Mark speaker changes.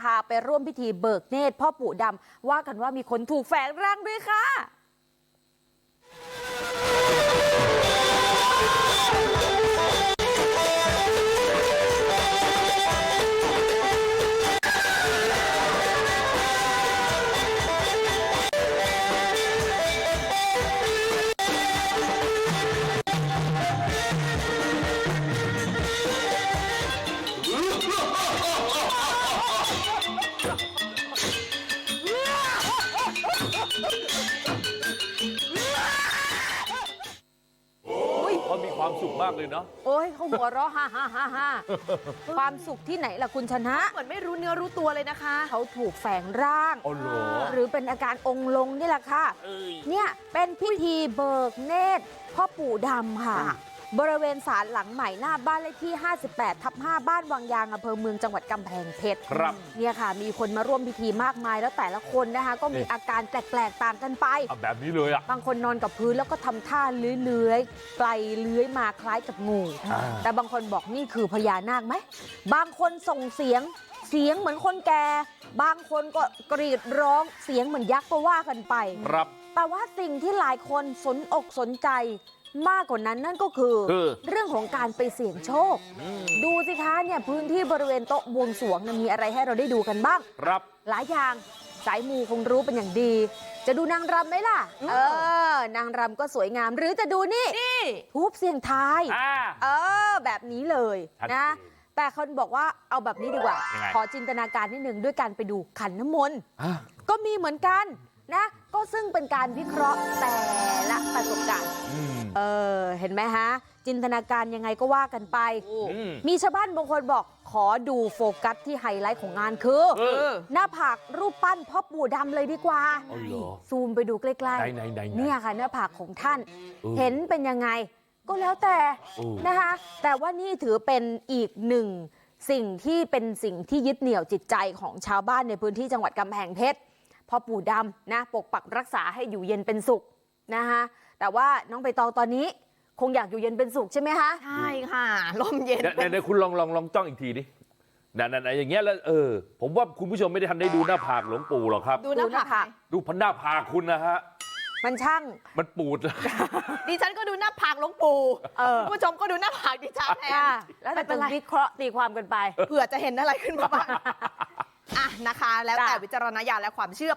Speaker 1: พาไปร่วมพิธีเบิกเนตรพ่อปู่ดำว่ากันว่ามีคนถูกแฝงร่างด้วยค่ะ
Speaker 2: ความสุขมากเลยเนาะ
Speaker 1: โอ้ยเขาหัวเราะฮ่าฮ่าฮ่าฮ่าความสุขที่ไหนล่ะคุณชนะ
Speaker 3: เหมือนไม่รู้เนื้อรู้ตัวเลยนะคะ
Speaker 1: เขาถูกแฝงร่าง
Speaker 2: อ๋อเหรอ
Speaker 1: หรือเป็นอาการองค์ลงนี่แหละค่ะ
Speaker 2: เอ้ย
Speaker 1: เนี่ยเป็นพิธีเบิกเนตรพ่อปู่ดำค่ะ
Speaker 3: ค่ะ
Speaker 1: บริเวณศาลหลังใหม่หน้าบ้านเลขที่ 58 ทับ 5 บ้านวังยางอำเภอเมืองจังหวัดกำแพงเพชร
Speaker 2: ครับ
Speaker 1: เนี่ยค่ะ มีคนมาร่วมพิธีมากมายแล้วแต่ละคนนะคะ ก็มี
Speaker 2: นี่
Speaker 1: อาการแปลกๆต่างกันไป
Speaker 2: เอาแบบนี้เลยอะ
Speaker 1: บางคนนอนกับพื้นแล้วก็ทำท่าเลื้อยๆไกลเลื้อยมาคล้ายกับงู
Speaker 2: อ่า
Speaker 1: แต่บางคนบอกนี่คือพญานาคไหม บางคนส่งเสียงเสียงเหมือนคนแก่ บางคนก็กรีดร้องเสียงเหมือนยักษ์ก็ว่ากันไป
Speaker 2: ครับ
Speaker 1: แต่ว่าสิ่งที่หลายคนสนอกสนใจ มากกว่านั้นนั่นก็คือ
Speaker 2: คือ
Speaker 1: เรื่องของการไปเสี่ยงโชคดูสิคะเนี่ยพื้นที่บริเวณโต๊ะบวงสรวงเนี่ยมีอะไรให้เราได้ดูกันบ้าง
Speaker 2: ครับ
Speaker 1: หลายอย่างสายมูคงรู้เป็นอย่างดี จะดูนางรำไหมล่ะ
Speaker 3: อืม
Speaker 1: เออ นางรำก็สวยงาม หรือจะดูนี่
Speaker 3: นี่
Speaker 1: ทูบเสียงทาย
Speaker 2: อ่า
Speaker 1: เออ แบบนี้เลย
Speaker 2: ชัด
Speaker 1: นะ
Speaker 2: เจน
Speaker 1: แต่คนบอกว่าเอาแบบนี้ดีกว่า
Speaker 2: ยังไง
Speaker 1: ขอจินตนาการนิดนึงด้วยการไปดูขันน้ำมนต์
Speaker 2: อะ
Speaker 1: ก็มีเหมือนกันนะ ก็ซึ่งเป็นการวิเคราะห์แต่ละประสบการณ์
Speaker 2: อืม
Speaker 1: เออเห็นไหมฮะ จินตนาการยังไงก็ว่ากันไป
Speaker 2: อืม
Speaker 1: มีชาวบ้านบางคนบอกขอดูโฟกัสที่ไฮไลท์ของงานคือ
Speaker 2: เออ
Speaker 1: หน้าผากรูปปั้นพ่อปู่ดำเลยดีกว่า
Speaker 2: เอาเหรอ
Speaker 1: ซูมไปดูใกล้
Speaker 2: ไหนไหนไหน
Speaker 1: ๆเนี่ยค่ะหน้าผากของท่าน
Speaker 2: เออ
Speaker 1: เห็นเป็นยังไงก็แล้วแต่
Speaker 2: เออ
Speaker 1: นะคะ แต่ว่านี่ถือเป็นอีกหนึ่งสิ่งที่เป็นสิ่งที่ยึดเหนี่ยวจิตใจของชาวบ้านในพื้นที่จังหวัดกำแพงเพชร พ่อปู่ดำนะปกปักรักษาให้อยู่เย็นเป็นสุขนะคะแต่ว่าน้องใบตองตอนนี้คงอยากอยู่เย็นเป็นสุขใช่ไหมคะ
Speaker 3: ใช่ค่ะลมเย็น
Speaker 2: เดี๋ยวเดี๋ยวเดี๋ยวคุณลองลองลองจ้องอีกทีดินั่นนั่นอย่างเงี้ยแล้วเออ ผมว่าคุณผู้ชมไม่ได้ทันได้ดูหน้าผากหลวงปู่หรอกครับ
Speaker 3: ดูหน้าผาก
Speaker 2: ดูพันหน้าผากคุณนะฮะ
Speaker 1: มันช่าง
Speaker 2: มันปูด
Speaker 3: ดิฉันก็ดูหน้าผากหลวงปู่
Speaker 1: เออ
Speaker 3: คุณผู้ชมก็ดูหน้าผากดิฉันแทน
Speaker 1: ค่ะแล้ว
Speaker 3: ไม่
Speaker 1: แต่
Speaker 3: เป็
Speaker 1: จะ
Speaker 3: นไร
Speaker 1: วิเคราะห์ตีความกันไป
Speaker 3: เผื่อจะเห็นอะไรขึ้นมาบ้าง อะนะคะ แล้วแต่
Speaker 1: จ้ะ
Speaker 3: วิจารณญาณและความเชื่อ